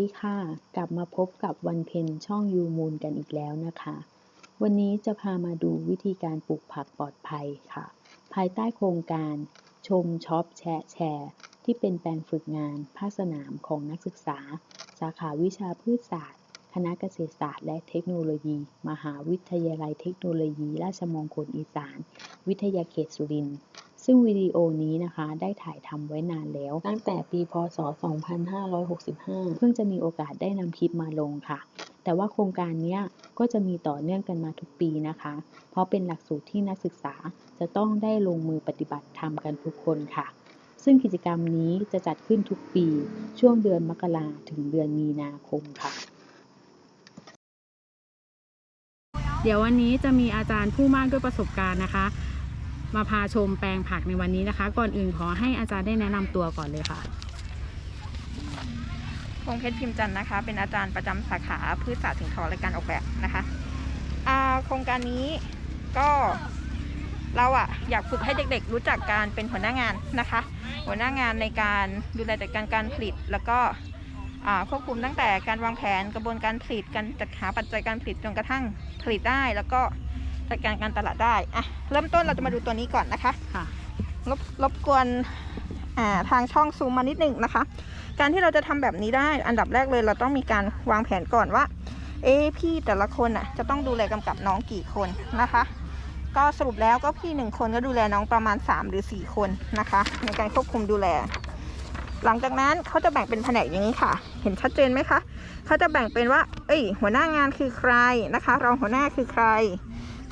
ดีค่ะ กลับมาพบกับวันเพ็ญช่องยูมูลกันอีกแล้วนะคะ วันนี้จะพามาดูวิธีการปลูกผักปลอดภัยค่ะ ภายใต้โครงการชมช็อปแชร์แชร์ ที่เป็นแปลงฝึกงานภาคสนามของนักศึกษา สาขาวิชาพืชศาสตร์ คณะเกษตรศาสตร์และเทคโนโลยี มหาวิทยาลัยเทคโนโลยี ราชมงคลอีสาน วิทยาเขตสุรินทร์ ซึ่งวิดีโอนี้นะคะได้ถ่ายทำไว้นานแล้ว ตั้งแต่ปีพศ 2565 เพิ่งจะมีโอกาสได้นำคลิปมาลงค่ะ แต่ว่าโครงการนี้ก็จะมีต่อเนื่องกันมาทุกปีนะคะ เพราะเป็นหลักสูตรที่นักศึกษาจะต้องได้ลงมือปฏิบัติทำกันทุกคนค่ะ ซึ่งกิจกรรมนี้จะจัดขึ้นทุกปีช่วงเดือนมกราถึงเดือนมีนาคมค่ะเดี๋ยววันนี้จะมีอาจารย์ผู้มากด้วยประสบการณ์นะคะ มาพาชมแปลงผักในวันนี้นะคะ ก่อนอื่นขอให้อาจารย์ได้แนะนำตัวก่อนเลยค่ะ พงเพชรพิมพ์จันทร์นะคะ เป็นอาจารย์ประจำสาขาพืชศาสตร์สิ่งทอและการออกแบบนะคะอ่าโครงการนี้ก็เราอะอยากฝึกให้เด็กๆ รู้จักการเป็นหัวหน้างานนะคะ หัวหน้างานในการดูแลจัดการการผลิต แล้วก็อ่าควบคุมตั้งแต่การวางแผนกระบวนการผลิตการจัดหาปัจจัยการผลิตจนกระทั่งผลิตได้ แล้วก็ จัดการการตลาดได้อะเริ่มต้นเราจะมาดูตัวนี้ก่อนนะคะค่ะรบรบกวนอ่าทางช่องซูมมานิดหนึ่งนะคะ การที่เราจะทำแบบนี้ได้อันดับแรกเลยเราต้องมีการวางแผนก่อนว่า เอ๊ะพี่แต่ละคนอะจะต้องดูแลกำกับน้องกี่คนนะคะ ก็สรุปแล้วก็พี่หนึ่งคนก็ดูแลน้องประมาณ 3 หรือ 4 คนนะคะ ในการควบคุมดูแล หลังจากนั้นเขาจะแบ่งเป็นแผนกอย่างนี้ค่ะ เห็นชัดเจนไหมคะเขาจะแบ่งเป็นว่า เอ้ย หัวหน้างานคือใครนะคะ รองหัวหน้าคือใคร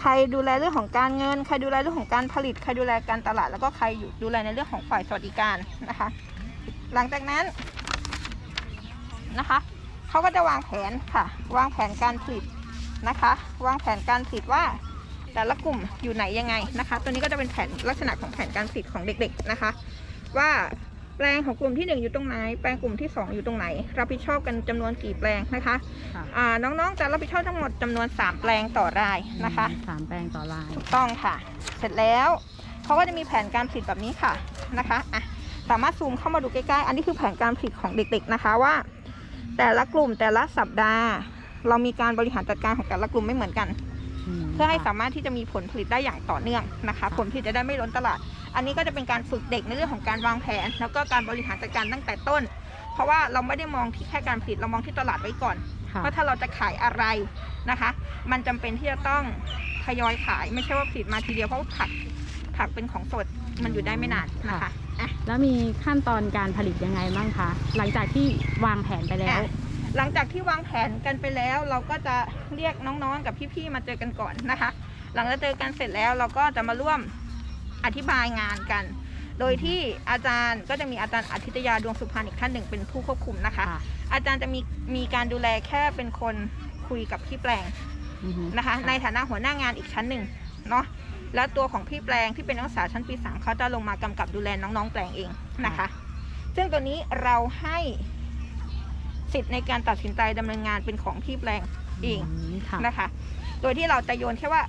ใครดูแลเรื่องของการเงิน ใครดูแลเรื่องของการผลิต ใครดูแลการตลาด แล้วก็ใครอยู่ดูแลในเรื่องของฝ่ายสวัสดิการนะคะ หลังจากนั้นนะคะเขาก็จะวางแผนค่ะ วางแผนการผลิตนะคะ วางแผนการผลิตว่าแต่ละกลุ่มอยู่ไหนยังไงนะคะ ตัวนี้ก็จะเป็นแผนลักษณะของแผนการผลิตของเด็กๆนะคะ ว่า แปลงของกลุ่มที่หนึ่งอยู่ตรงไหน แปลงกลุ่มที่สองอยู่ตรงไหน รับผิดชอบกันจำนวนกี่แปลงนะคะค่ะ อ่าน้องๆจะรับผิดชอบทั้งหมดจำนวน 3 แปลงต่อรายนะคะ สามแปลงต่อลาย ถูกต้องค่ะ เสร็จแล้วเขาก็จะมีแผนการผลิตแบบนี้ค่ะนะคะอะสามารถซูมเข้ามาดูใกล้ๆ อันนี้คือแผนการผลิตของเด็กๆนะคะว่า แต่ละกลุ่มแต่ละสัปดาห์ เรามีการบริหารจัดการของแต่ละกลุ่มไม่เหมือนกัน เพื่อให้สามารถที่จะมีผลผลิตได้อย่างต่อเนื่องนะคะ ผลผลิตจะได้ไม่ล้นตลาด อันนี้ก็จะเป็นการฝึกเด็กในเรื่องของการวางแผน แล้วก็การบริหารจัดการตั้งแต่ต้น เพราะว่าเราไม่ได้มองที่แค่การผลิตเรามองที่ตลาดไว้ก่อนค่ะเพราะถ้าเราจะขายอะไรนะคะ มันจำเป็นที่จะต้องทยอยขายไม่ใช่ว่าผลิตมาทีเดียวเพราะว่าผักผักเป็นของสดมันอยู่ได้ไม่นานนะคะอะแล้วมีขั้นตอนการผลิตยังไงบ้างคะหลังจากที่วางแผนไปแล้วอะ หลังจากที่วางแผนกันไปแล้ว เราก็จะเรียกน้องๆกับพี่ๆมาเจอกันก่อนนะคะ หลังจากเจอกันเสร็จแล้วเราก็จะมาร่วมอธิบายงานกัน โดยที่อาจารย์ก็จะมีอาจารย์อาทิตยาดวงสุพรรณอีกท่านหนึ่งเป็นผู้ควบคุมนะคะค่ะอาจารย์จะมีมีการดูแลแค่เป็นคนคุยกับพี่แปลงอือฮึนะคะ ในฐานะหัวหน้างานอีกชั้นหนึ่งเนาะแล้วตัวของพี่แปลงที่เป็นนักศึกษาชั้นปีสามเขาจะลงมากำกับดูแลน้องๆแปลงเองนะคะ ซึ่งตัวนี้เราให้ สิทธิ์ในการตัดสินใจดำเนินงานเป็นของพี่แปลงเองมค่ะนะคะ โดยที่เราจะโยนแค่ว่า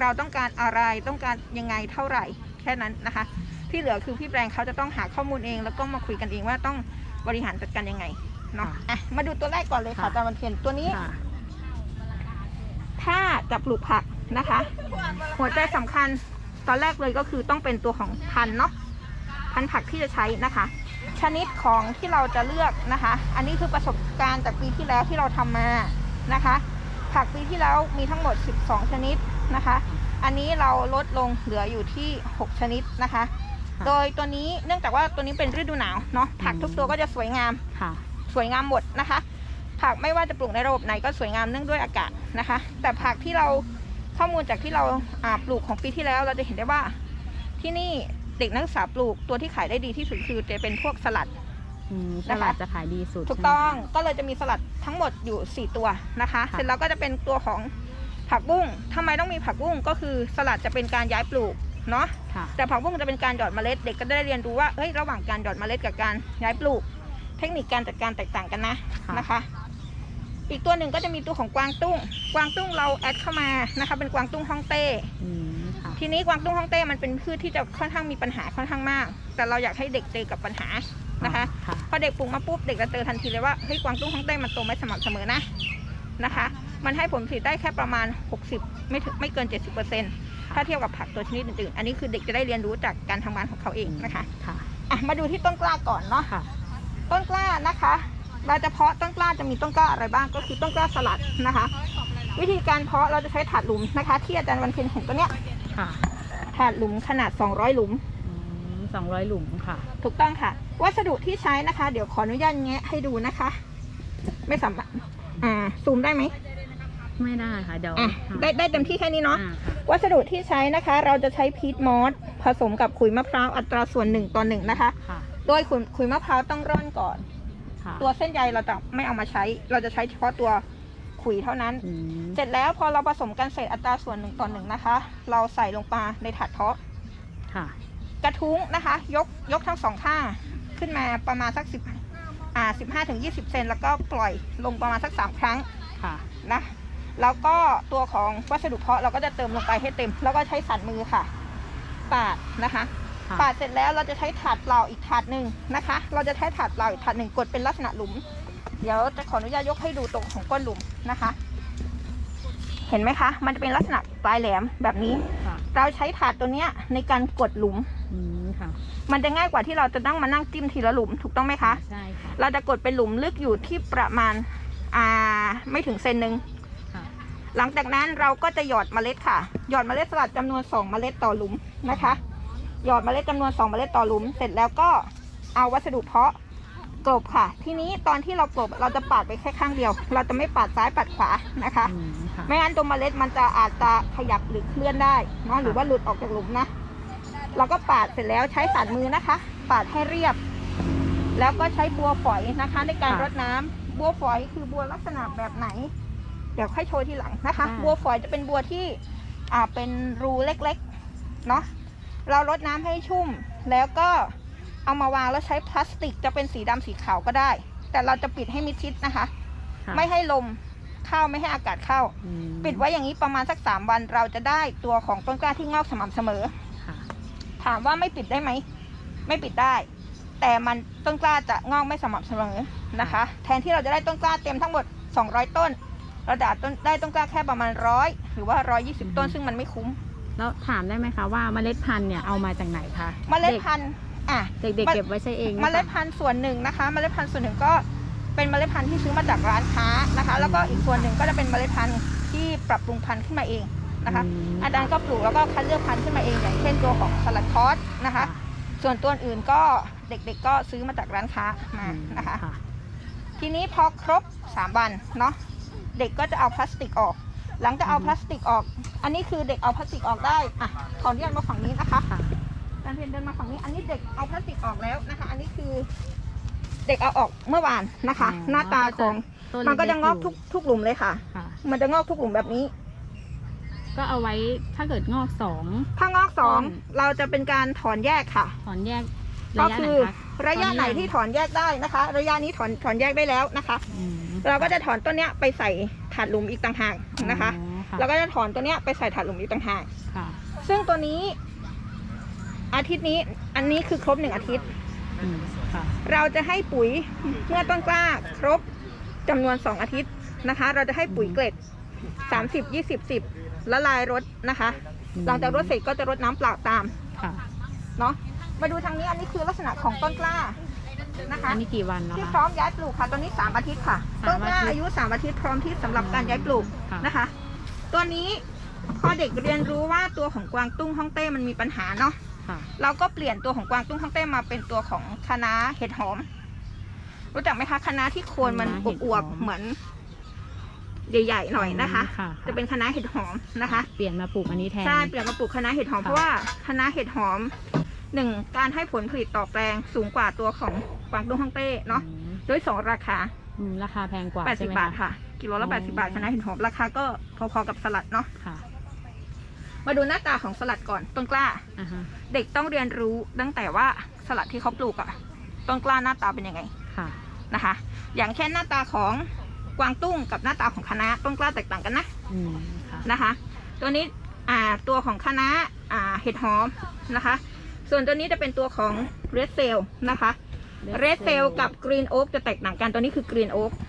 เราต้องการอะไรต้องการยังไงเท่าไหร่แค่นั้นนะคะ ที่เหลือคือพี่แปลงเขาจะต้องหาข้อมูลเอง แล้วก็มาคุยกันเองว่าต้องบริหารจัดการยังไงเนาะอะมาดูตัวแรกก่อนเลยค่ะอาจารย์วันเทียนตัวนี้ค่ะถ้าจะปลูกผักนะคะ หัวใจสำคัญตอนแรกเลยก็คือต้องเป็นตัวของพันธุ์เนาะพันธุ์ผักที่จะใช้นะคะ ชนิดของที่เราจะเลือกนะคะ อันนี้คือประสบการณ์จากปีที่แล้วที่เราทำมานะคะ ผักปีที่แล้วมีทั้งหมด 12 ชนิดนะคะ อันนี้เราลดลงเหลืออยู่ที่ 6 ชนิดนะคะค่ะโดยตัวนี้เนื่องจากว่าตัวนี้เป็นฤดูหนาวเนาะผักทุกตัวก็จะสวยงามค่ะสวยงามหมดนะคะ ผักไม่ว่าจะปลูกในระบบไหนก็สวยงามเนื่องด้วยอากาศนะคะ แต่ผักที่เราข้อมูลจากที่เราอ่าปลูกของปีที่แล้วเราจะเห็นได้ว่าที่นี่ เด็กนักศึกษาปลูกตัวที่ขายได้ดีที่สุดคือจะเป็นพวกสลัด อืมสนะคะลัดจะขายดีสุดถูกใช่ไหมต้องคะก็เลยจะมีสลัดทั้งหมดอยู่ 4 ตัวนะคะค่ะเสร็จแล้วก็จะเป็นตัวของผักบุ้งทำไมต้องมีผักบุ้งก็คือสลัดจะเป็นการย้ายปลูกเนาะค่ะแต่ผักบุ้งจะเป็นการหยอดเมล็ด เด็กก็ได้เรียนรู้ว่าเฮ้ยระหว่างการหยอดเมล็ดกับการย้ายปลูก เทคนิคการจัดการแตกต่างกันนะค่ะนะคะ อีกตัวหนึ่งก็จะมีตัวของกวางตุ้ง กวางตุ้งเราแอดเข้ามานะคะเป็นกวางตุ้งฮ่องเต้อืมค่ะ ทีนี้กวางตุ้งฮ่องเต้มันเป็นพืชที่จะค่อนข้างมีปัญหาค่อนข้างมาก แต่เราอยากให้เด็กเจอกับปัญหานะคะค่ะพอเด็กปลูกมาปุ๊บเด็กจะเจอทันทีเลยว่าเฮ้ยกวางตุ้งฮ่องเต้มันโตไม่สม่ำเสมอนะนะคะ มันให้ผลผลิตได้แค่ประมาณ 60 ไม่ถึงไม่เกิน 70%ถ้าเทียบกับผักตัวชนิดอื่นๆ อันนี้คือเด็กจะได้เรียนรู้จากการทำงานของเขาเองนะคะค่ะอะมาดูที่ต้นกล้าก่อนเนาะค่ะต้นกล้านะคะ เราจะเพาะต้นกล้าจะมีต้นกล้าอะไรบ้างก็คือต้นกล้าสลัดนะคะ วิธีการเพาะเราจะใช้ถาดหลุมนะคะ ที่อาจารย์วันเพ็ญเห็นตัวเนี้ย ค่ะถาดหลุมขนาด 200 หลุม สองร้อยหลุมค่ะ ถูกต้องค่ะ วัสดุที่ใช้นะคะ เดี๋ยวขออนุญาตแงะให้ดูนะคะ ไม่สามารถอ่าซูมได้ไหมไม่ได้ค่ะเดี๋ยวอะได้ได้เต็มที่แค่นี้เนาะ อ่าค่ะวัสดุที่ใช้นะคะ เราจะใช้พีทมอสผสมกับขุยมะพร้าวอัตราส่วนหนึ่งต่อหนึ่งนะคะ ค่ะโดยขุยขุยมะพร้าวต้องร่อนก่อน ค่ะตัวเส้นใยเราจะไม่เอามาใช้ เราจะใช้เฉพาะตัว ขุยเท่านั้นอืมเสร็จแล้วพอเราผสมกันเสร็จอัตราส่วนหนึ่งต่อหนึ่งนะคะ เราใส่ลงมาในถาดเพาะค่ะกระทุ้งนะคะ ยกยกทั้งสองข้างขึ้นมาประมาณสักสิบอ่าสิบห้าถึงยี่สิบเซนแล้วก็ปล่อยลงประมาณสักสามครั้งค่ะนะแล้วก็ตัวของวัสดุเพาะเราก็จะเติมลงไปให้เต็ม แล้วก็ใช้สันมือค่ะ ปาดนะคะค่ะปาดเสร็จแล้วเราจะใช้ถาดเปล่าอีกถาดหนึ่งนะคะ เราจะใช้ถาดเปล่าอีกถาดหนึ่งกดเป็นลักษณะหลุม เดี๋ยวจะขออนุญาตยกให้ดูตรงของก้นหลุมนะคะ เห็นไหมคะ มันจะเป็นลักษณะปลายแหลมแบบนี้ ค่ะเราใช้ถาดตัวเนี้ยในการกดหลุม อืมค่ะมันจะง่ายกว่าที่เราจะนั่งมานั่งจิ้มทีละหลุมถูกต้องไหมคะ ใช่ค่ะ เราจะกดเป็นหลุมลึกอยู่ที่ประมาณอ่าไม่ถึงเซนหนึ่งค่ะ หลังจากนั้นเราก็จะหยอดเมล็ดค่ะ หยอดเมล็ดสลัดจำนวน 2 เมล็ดต่อหลุมนะคะ หยอดเมล็ดจำนวน 2 เมล็ดต่อหลุม เสร็จแล้วก็เอาวัสดุเพาะ กลบค่ะ ทีนี้ตอนที่เรากลบเราจะปาดไปแค่ข้างเดียว เราจะไม่ปาดซ้ายปาดขวานะคะ อืมค่ะ ไม่งั้นตัวเมล็ดมันจะอาจจะขยับหรือเคลื่อนได้เนอะหรือว่าหลุดออกจากหลุมนะ เราก็ปาดเสร็จแล้วใช้สันมือนะคะ ปาดให้เรียบ แล้วก็ใช้บัวฝอยนะคะ ในการค่ะรดน้ำบัวฝอยคือบัวลักษณะแบบไหน เดี๋ยวค่อยโชว์ทีหลังนะคะ ได้ บัวฝอยจะเป็นบัวที่อ่าเป็นรูเล็กๆเนาะเรารดน้ำให้ชุ่ม แล้วก็ เอามาวางแล้วใช้พลาสติกจะเป็นสีดำสีขาวก็ได้ แต่เราจะปิดให้มิดชิดนะคะค่ะไม่ให้ลมเข้าไม่ให้อากาศเข้าอืมปิดไว้อย่างนี้ประมาณสักสามวันเราจะได้ตัวของต้นกล้าที่งอกสม่ำเสมอค่ะถามว่าไม่ปิดได้ไหมไม่ปิดได้ แต่มันต้นกล้าจะงอกไม่สม่ำเสมอนะคะ แทนที่เราจะได้ต้นกล้าเต็มทั้งหมด 200 ต้นเราจะต้นได้ต้นกล้าแค่ประมาณร้อยหรือว่า 120 ต้นซึ่งมันไม่คุ้มแล้วถามได้ไหมคะว่าเมล็ดพันธุ์เนี่ยเอามาจากไหนคะเมล็ดพันธุ์ อะเด็กเด็กเมๆเก็บไว้ใช้เองหรือเมปาล็ดพันธุ์ส่วนหนึ่งนะคะเมล็ดพันธุ์ส่วนหนึ่งก็เป็นเมล็ดพันธุ์ที่ซื้อมาจากร้านค้านะคะ แล้วก็อีกส่วนหนึ่งก็จะเป็นเมล็ดพันธุ์ที่ปรับปรุงพันธุ์ขึ้นมาเองนะคะมอาจารย์ก็ปลูกแล้วก็คัดเลือกพันธุ์ขึ้นมาเองอย่างเช่นตัวของสลัดคอสนะคะ ส่วนตัวอื่นก็เด็กๆก็ซื้อมาจากร้านค้ามาอืมนะคะ ทีนี้พอครบ 3 วันเนาะเด็กก็จะเอาพลาสติกออก หลังจากเอาพลาสติกออก อันนี้คือเด็กเอาพลาสติกออกได้อะขออนุญาตมาฝั่งนี้นะคะค่ะ การเรียนเดินมาฝั่งนี้อันนี้เด็กเอาพลาสติกออกแล้วนะคะ อันนี้คือ เด็กเอาออกเมื่อวานนะคะ อ๋อหน้าตาของต้นมันก็จะเล็ๆงอกยู่ทุกทุกหลุมเลยค่ะ ค่ะ มันจะงอกทุกหลุมแบบนี้ ก็เอาไว้ถ้าเกิดงอกสอง ถ้างอกสองต้นเราจะเป็นการถอนแยกค่ะ ถอนแยกก็ระยะไหนคือคะ ระยะไหนตอนนี้ ที่ถอนแยกได้นะคะ ระยะนี้ถอนถอนแยกได้แล้วนะคะ อืมเราก็จะถอนต้นเนี้ยไปใส่ถาดหลุมอีกต่างหากนะคะ อ๋อค่ะแล้วก็จะถอนตัวเนี้ยไปใส่ถาดหลุมอีกต่างหาก ค่ะซึ่งตัวนี้ อาทิตย์นี้อันนี้คือครบหนึ่งอาทิตย์ อืมค่ะ เราจะให้ปุ๋ยเมื่อต้นกล้าครบจำนวนสองอาทิตย์นะคะ เราจะให้ปุ๋ยเกล็ดสามสิบยี่สิบสิบละลายรดนะคะ อืม หลังจากรดเสร็จก็จะรดน้ำเปล่าตามค่ะ เนาะมาดูทางนี้อันนี้คือลักษณะของต้นกล้านะคะ อันนี้กี่วันแล้วที่คะพร้อมย้ายปลูกค่ะตัวนี้สามอาทิตย์ค่ะสามต้นกล้าอาทิตย์อายุสามอาทิตย์พร้อมที่สำหรับการย้ายปลูกค่ะ นะคะ ตัวนี้พอเด็กเรียนรู้ว่าตัวของกวางตุ้งฮ่องเต้มันมีปัญหาเนาะ ค่ะเราก็เปลี่ยนตัวของกวางตุ้งฮ่องเต้มาเป็นตัวของคะน้าเห็ดหอม รู้จักไหมคะคะน้าที่โคนมันคะน้าเห็ดอหวอบมๆเหมือน ใหญ่ๆหน่อยนะคะ ค่ะจะเป็นคะน้าเห็ดหอมนะคะ เปลี่ยนมาปลูกอันนี้แทน ใช่เปลี่ยนมาปลูกคะน้าเห็ดหอมค่ะ เพราะว่าคะน้าเห็ดหอมหนึ่งการให้ผลผลิตต่อแปลงสูงกว่าตัวของกวางตุ้งฮ่องเต้เนาะอืมด้วยสองราคา อืมราคาแพงกว่าแปดใช่สิบไหมบาทคะ ค่ะ กิโลละ อ๋อแปดสิบาทคะน้าเห็ดหอมราคาก็พอๆกับสลัดเนาะ ค่ะ มาดูหน้าตาของสลัดก่อนต้นกล้า อ่าฮะเด็กต้องเรียนรู้ตั้งแต่ว่าสลัดที่เขาปลูกอะต้นกล้าหน้าตาเป็นยังไงค่ะ นะคะ อย่างเช่นหน้าตาของกวางตุ้งกับหน้าตาของคะน้าต้นกล้าแตกต่างกันนะอืมค่ะนะคะ ตัวนี้อ่าตัวของคะน้าอ่าเห็ดหอมนะคะ ส่วนตัวนี้จะเป็นตัวของเรดเซลนะคะ เรดเซลกับกรีนโอ๊กจะแตกต่างกันตัวนี้คือกรีนโอ๊กอ่า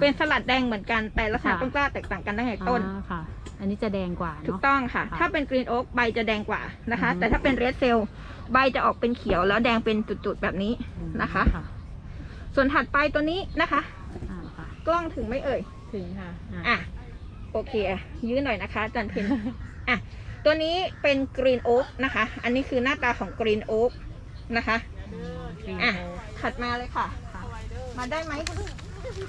เป็นสลัดแดงเหมือนกันแต่ลักษณะค่ะต้นกล้าแตกต่างกันตั้งแต่ต้นอ่าค่ะ อันนี้จะแดงกว่าถูกเนาะต้องค่ะค่ะ ถ้าเป็นกรีนโอ๊กใบจะแดงกว่านะคะอืมแต่ถ้าเป็นเรดเซลใบจะออกเป็นเขียวแล้วแดงเป็นจุดๆแบบนี้นะคะค่ะส่วนถัดไปตัวนี้นะคะอ่าค่ะกล้องถึงไหม่เอ่ย ถึงค่ะอ่าอะ โอเคอะยื้อหน่อยนะคะอาจันเพนอะ ตัวนี้เป็นกรีนโอ๊กนะคะ อันนี้คือหน้าตาของกรีนโอ๊กนะคะ อะ ถัดมาเลยค่ะค่ะมาได้ไหม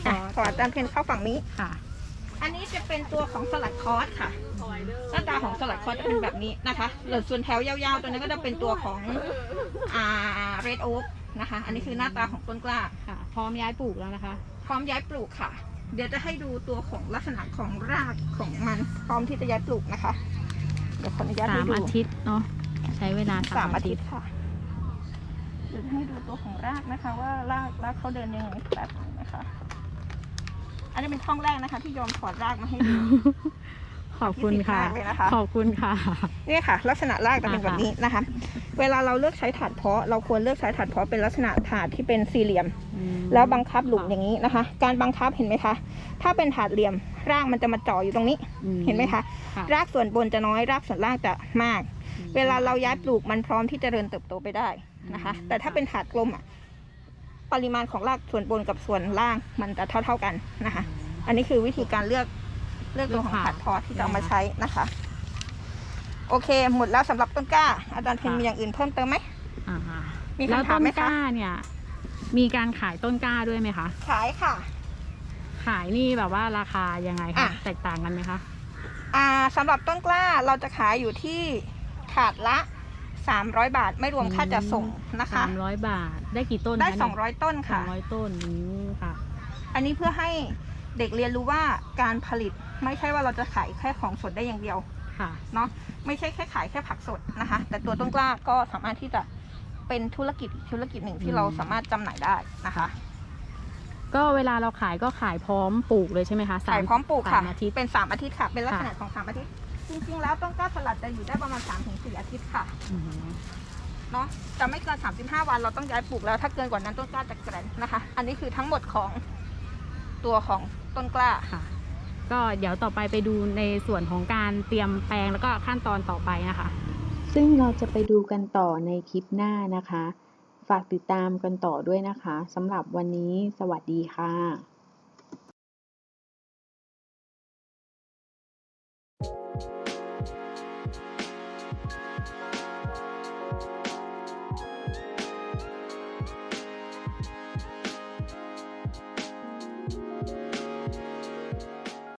อะขออาจารย์เพนเข้าฝั่งนี้ค่ะ อันนี้จะเป็นตัวของสลัดคอร์สค่ะหน้าตาของสลัดคอร์สจะเป็นแบบนี้นะคะหรือส่วนแถวยาวๆตัวนี้ก็จะเป็นตัวของอ่าเรดโอ๊กนะคะ อันนี้คือหน้าตาของต้นกล้าค่ะ พร้อมย้ายปลูกแล้วนะคะ พร้อมย้ายปลูกค่ะ เดี๋ยวจะให้ดูตัวของลักษณะของรากของมันพร้อมที่จะย้ายปลูกนะคะ เดี๋ยวขออนุญาตสาให้มดูอาทิตย์เนาะใช้เวลาสามอาทิตย์ค่ะ เดี๋ยวให้ดูตัวของรากนะคะ ว่ารากรากเขาเดินยังไงแบบนี้นะคะ อันนี้เป็นช่องแรกนะคะ ที่ยอมถอดรากมาให้ดู ขอบคุณค่ะที่ติดมากเลยนะคะ ขอบคุณค่ะ เนี่ยค่ะ ลักษณะรากจะเป็นอ่าแบบนี้นะคะ เวลาเราเลือกใช้ถาดเพาะ เราควรเลือกใช้ถาดเพาะเป็นลักษณะถาดที่เป็นสี่เหลี่ยมอืมแล้วบังคับหลุมอย่างนี้นะคะ การบังคับเห็นไหมคะ ถ้าเป็นถาดเหลี่ยมรากมันจะมาจ่ออยู่ตรงนี้ อืเห็นไหมคะ ค่ะ รากส่วนบนจะน้อยรากส่วนล่างจะมาก เวลาเราย้ายปลูกมันพร้อมที่จะเจริญเติบโตไปได้นะคะอืมแต่ถ้าเป็นถาดกลมอะปริมาณของรากส่วนบนกับส่วนล่างมันจะเท่า ๆกันนะคะ อันนี้คือวิธีการเลือกเลือกตัวของเลือกถาถาดดเพาะที่จะเอามาใช้นะคะ โอเค หมดแล้วสำหรับต้นกล้า อาจารย์เพนมีอย่างอื่นเพิ่มเติมไหมอ่าค่ะมีแล้วคำถาต้มนไหมกคะล้าเนี่ย มีการขายต้นกล้าด้วยไหมคะขายค่ะ ขายนี่แบบว่าราคายังไงอะคะแตกต่างกันไหมคะอ่าสำหรับต้นกล้าเราจะขายอยู่ที่ ถาดละ 300 บาทไม่รวมค่าจัดส่งนะคะสามร้อยบาท ได้กี่ต้นได้ คะเนี่ย200 ต้นสอค่ะ งร้อยต้นอืมค่ะ อันนี้เพื่อให้เด็กเรียนรู้ว่าการผลิตไม่ใช่ว่าเราจะขายแค่ของสดได้อย่างเดียวค่ะ เนาะไม่ใช่แค่ขายแค่ผักสดนะคะ แต่ตัวต้นกล้าก็สามารถที่จะเป็นธุรกิจอีกธุรกิจหนึ่งที่อืมเราสามารถจำหน่ายได้นะคะก็เวลาเราขายก็ขายพร้อมปลูกเลยใช่ไหมคะสขายพร้อมปลูกค่ะสามอาทิตย์ เป็นสามอาทิตย์ค่ะ เป็นลักษณะค่ะของสามอาทิตย์ จริงๆแล้วต้นกล้าสลัดจะอยู่ได้ประมาณ3าถึงสอาทิตย์ค่ะอืมเนาะจะไม่เกิน 35 วันเราต้องย้ายปลูกแล้ว ถ้าเกินกว่านั้นต้นกล้าจะแกรนนะคะ อันนี้คือทั้งหมดของตัวของต้นกล้าค่ะ ก็เดี๋ยวต่อไปไปดูในส่วนของการเตรียมแปลงแล้วก็ขั้นตอนต่อไปนะคะ ซึ่งเราจะไปดูกันต่อในคลิปหน้านะคะ ฝากติดตามกันต่อด้วยนะคะสำหรับวันนี้สวัสดีค่ะ